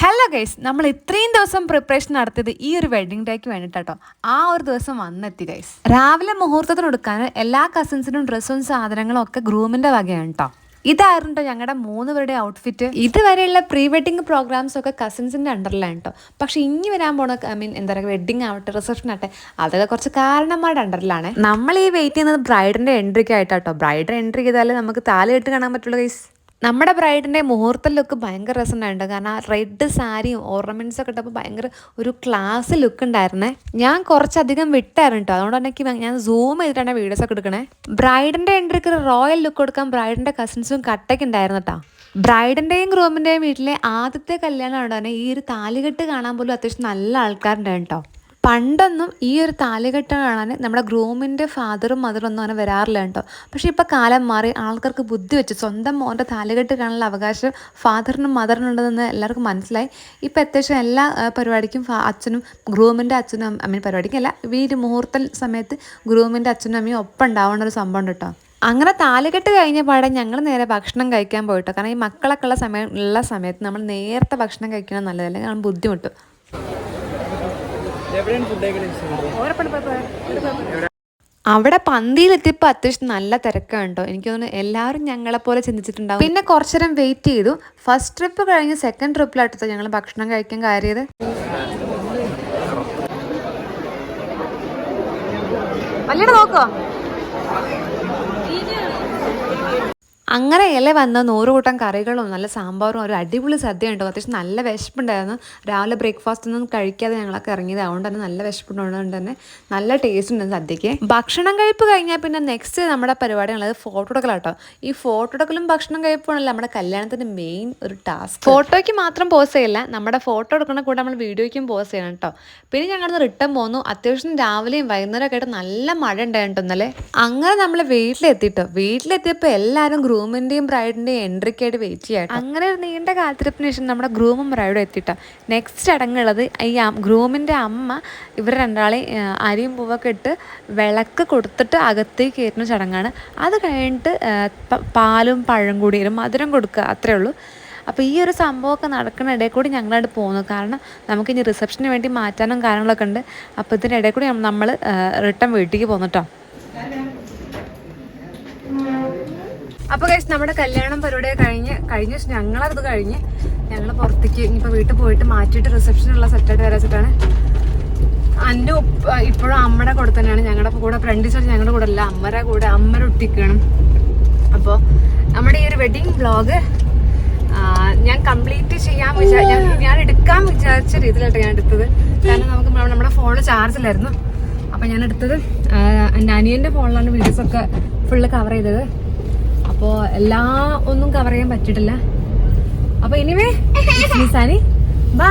Hello guys നമ്മൾ ഇത്രയും ദിവസം പ്രിപ്പറേഷൻ നടത്തിയത് ഈ ഒരു വെഡിങ് ഡേക്ക് വേണ്ടിട്ടോ ആ ഒരു ദിവസം വന്നെത്തി ഗൈസ് രാവിലെ മുഹൂർത്തത്തിന് കൊടുക്കാൻ എല്ലാ കസിൻസിനും ഡ്രസ്സും സാധനങ്ങളും ഒക്കെ ഗ്രൂമിന്റെ വകയാണ് കേട്ടോ ഇതായിരുന്നു കേട്ടോ ഞങ്ങളുടെ മൂന്ന് പേരുടെ ഔട്ട്ഫിറ്റ് ഇതുവരെയുള്ള പ്രീ വെഡിങ് പ്രോഗ്രാംസ് ഒക്കെ കസിൻസിന്റെ അണ്ടറിലാണ് കേട്ടോ പക്ഷെ ഇനി വരാൻ പോണ ഐ മീൻ എന്താ പറയുക വെഡിങ് ആവട്ടെ റിസപ്ഷൻ ആവട്ടെ അതൊക്കെ കുറച്ച് കാരണന്മാരുടെ അണ്ടറിലാണ് നമ്മൾ ഈ വെയിറ്റ് ചെയ്യുന്നത് ബ്രൈഡിന്റെ എൻട്രിക്ക് ആയിട്ടാട്ടോ ബ്രൈഡിന്റെ എൻട്രി ചെയ്താലേ നമുക്ക് താലി കെട്ട് കാണാൻ പറ്റുള്ളൂ ഗൈസ് നമ്മുടെ ബ്രൈഡിന്റെ മുഹൂർത്ത ലുക്ക് ഭയങ്കര രസമുണ്ടായിട്ടുണ്ട്. കാരണം ആ റെഡ് സാരിയും ഓർണമെൻസ് ഒക്കെ ഇട്ടപ്പോൾ ഭയങ്കര ഒരു ക്ലാസ് ലുക്ക് ഉണ്ടായിരുന്നേ. ഞാൻ കുറച്ചധികം വിട്ടായിരുന്നു കേട്ടോ അതുകൊണ്ട് തന്നെ ഞാൻ സൂം ചെയ്തിട്ടാണ് വീഡിയോസ് ഒക്കെ എടുക്കണേ. ബ്രൈഡിന്റെ എൻട്രിക്ക് റോയൽ ലുക്ക് കൊടുക്കാൻ ബ്രൈഡിന്റെ കസിൻസും കട്ടയ്ക്ക് ഉണ്ടായിരുന്നു കേട്ടോ ബ്രൈഡിന്റെയും ഗ്രൂമിന്റെയും വീട്ടിലെ ആദ്യത്തെ കല്യാണം തന്നെ ഈ ഒരു താലികെട്ട് കാണാൻ പോലും അത്യാവശ്യം നല്ല ആൾക്കാരുണ്ടായിരുന്നു കേട്ടോ പണ്ടൊന്നും ഈ ഒരു താലികെട്ട് കാണാൻ നമ്മുടെ ഗ്രൂമിന്റെ ഫാദറും മദറും ഒന്നും അങ്ങനെ വരാറില്ല കേട്ടോ. പക്ഷേ ഇപ്പോൾ കാലം മാറി ആൾക്കാർക്ക് ബുദ്ധി വെച്ച് സ്വന്തം മോന്റെ താലികെട്ട് കാണാനുള്ള അവകാശം ഫാദറിനും മദറിനും ഉണ്ടെന്ന് എല്ലാവർക്കും മനസ്സിലായി. ഇപ്പോൾ അത്യാവശ്യം എല്ലാ പരിപാടിക്കും അച്ഛനും ഗ്രൂമിന്റെ അച്ഛനും മീൻ പരിപാടിക്കും അല്ല വീട് മുഹൂർത്ത സമയത്ത് ഗ്രൂമിന്റെ അച്ഛനും അമ്മയും ഒപ്പം ഉണ്ടാവുന്ന ഒരു സംഭവം കേട്ടോ. അങ്ങനെ താലുകെട്ട് കഴിഞ്ഞ പാടെ ഞങ്ങൾ നേരെ ഭക്ഷണം കഴിക്കാൻ പോയിട്ടോ. കാരണം ഈ മക്കളൊക്കെ ഉള്ള സമയം ഉള്ള സമയത്ത് നമ്മൾ നേരത്തെ ഭക്ഷണം കഴിക്കണം നല്ലതല്ലേ? കാരണം ബുദ്ധിമുട്ടും. അവിടെ പന്തിയിലെത്തിയപ്പോൾ അത്യാവശ്യം നല്ല തിരക്കാണ് കേട്ടോ എനിക്ക് തോന്നുന്നു എല്ലാവരും ഞങ്ങളെ പോലെ ചിന്തിച്ചിട്ടുണ്ടാവും. പിന്നെ കുറച്ചു നേരം വെയിറ്റ് ചെയ്തു. ഫസ്റ്റ് ട്രിപ്പ് കഴിഞ്ഞ് സെക്കൻഡ് ട്രിപ്പിലാട്ടോ ഞങ്ങൾ ഭക്ഷണം കഴിക്കാൻ കയറിയത്. അല്ലേ നോക്കോ? അങ്ങനെ ഇല വന്ന നൂറ് കൂട്ടം കറികളും നല്ല സാമ്പാറും ഒരു അടിപൊളി സദ്യ ഉണ്ടോ അത്യാവശ്യം നല്ല വിശപ്പുണ്ടായിരുന്നു. രാവിലെ ബ്രേക്ക്ഫാസ്റ്റ് ഒന്നും കഴിക്കാതെ ഞങ്ങളൊക്കെ ഇറങ്ങിയത്. അതുകൊണ്ട് തന്നെ നല്ല വിശപ്പുണ്ടായതുകൊണ്ട് തന്നെ നല്ല ടേസ്റ്റ് ഉണ്ട് സദ്യക്ക് ഭക്ഷണം കഴിപ്പ് കഴിഞ്ഞാൽ പിന്നെ നെക്സ്റ്റ് നമ്മുടെ പരിപാടി ഉള്ളത് ഫോട്ടോ എടുക്കലാട്ടോ ഈ ഫോട്ടോ എടുക്കലും ഭക്ഷണം കഴിപ്പുമാണല്ലോ നമ്മുടെ കല്യാണത്തിന്റെ മെയിൻ ഒരു ടാസ്ക് ഫോട്ടോയ്ക്ക് മാത്രം പോസ് ചെയ്യില്ല നമ്മുടെ ഫോട്ടോ എടുക്കുന്ന കൂടെ നമ്മൾ വീഡിയോയ്ക്കും പോസ് ചെയ്യണം കേട്ടോ പിന്നെ ഞങ്ങൾ റിട്ടേൺ പോന്നു. അത്യാവശ്യം രാവിലെയും വൈകുന്നേരമൊക്കെ ആയിട്ട് നല്ല മഴ ഉണ്ടായിട്ടോ ഇന്നലെ. അങ്ങനെ നമ്മൾ വീട്ടിലെത്തിട്ടോ വീട്ടിലെത്തിയപ്പോൾ എല്ലാവരും ഗ്രൂമിന്റെയും ബ്രൈഡിന്റെയും എൻട്രിക്കായിട്ട് വെയിറ്റ് ചെയ്യാം അങ്ങനെ ഒരു നീണ്ട കാത്തിരിപ്പിന് ശേഷം നമ്മുടെ ഗ്രൂമും ബ്രൈഡും എത്തിട്ടോ. നെക്സ്റ്റ് ചടങ്ങുള്ളത് ഈ ഗ്രൂമിന്റെ അമ്മ ഇവർ രണ്ടാളെ അരിയും പൂവൊക്കെ ഇട്ട് വിളക്ക് കൊടുത്തിട്ട് അകത്തേക്ക് കയറ്റുന്ന ചടങ്ങാണ്. അത് കഴിഞ്ഞിട്ട് പാലും പഴം കൂടി മധുരം കൊടുക്കുക അത്രേ ഉള്ളൂ. അപ്പോൾ ഈ ഒരു സംഭവമൊക്കെ നടക്കുന്ന ഇടയിൽ കൂടി ഞങ്ങളായിട്ട് പോകുന്നു കാരണം നമുക്കിനി റിസപ്ഷന് വേണ്ടി മാറ്റാനും കാര്യങ്ങളൊക്കെ ഉണ്ട്. അപ്പോൾ ഇതിന്റെ ഇടയിൽ കൂടി നമ്മൾ റിട്ടേൺ വീട്ടിലേക്ക് പോകുന്നു കേട്ടോ. അപ്പോൾ കഴിച്ച് നമ്മുടെ കല്യാണം പരിപാടി കഴിഞ്ഞ് കഴിഞ്ഞ. ഞങ്ങളത് കഴിഞ്ഞ് ഞങ്ങൾ പുറത്തേക്ക് ഇനിയിപ്പോൾ വീട്ടിൽ പോയിട്ട് മാറ്റിയിട്ട് റിസപ്ഷനുള്ള സെറ്റായിട്ട് വരാൻ വെച്ചിട്ടാണ്. അന്നു ഇപ്പോഴും അമ്മയുടെ കൂടെ തന്നെയാണ്. ഞങ്ങളുടെ കൂടെ ഫ്രണ്ട് സൈഡ് ഞങ്ങളുടെ കൂടെ അല്ല അമ്മയുടെ കൂടെ അമ്മര ഒട്ടിക്കണം അപ്പോൾ നമ്മുടെ ഈ ഒരു വെഡിങ് ബ്ലോഗ് ഞാൻ കംപ്ലീറ്റ് ചെയ്യാൻ വിചാ ഞാൻ ഞാൻ എടുക്കാൻ വിചാരിച്ച രീതിയിലായിട്ട് ഞാൻ എടുത്തത്. കാരണം നമുക്ക് നമ്മ- നമ്മുടെ ഫോണിൽ ചാർജില്ലായിരുന്നു അപ്പം ഞാൻ എടുത്തത് എന്റെ അനിയന്റെ ഫോണിലാണ് വീഡിയോസ് ഒക്കെ ഫുള്ള് കവർ ചെയ്തത്. അപ്പോൾ എല്ലാ ഒന്നും കവർ ചെയ്യാൻ പറ്റിയിട്ടില്ല. അപ്പോൾ ഇനിവേ സാനി ബൈ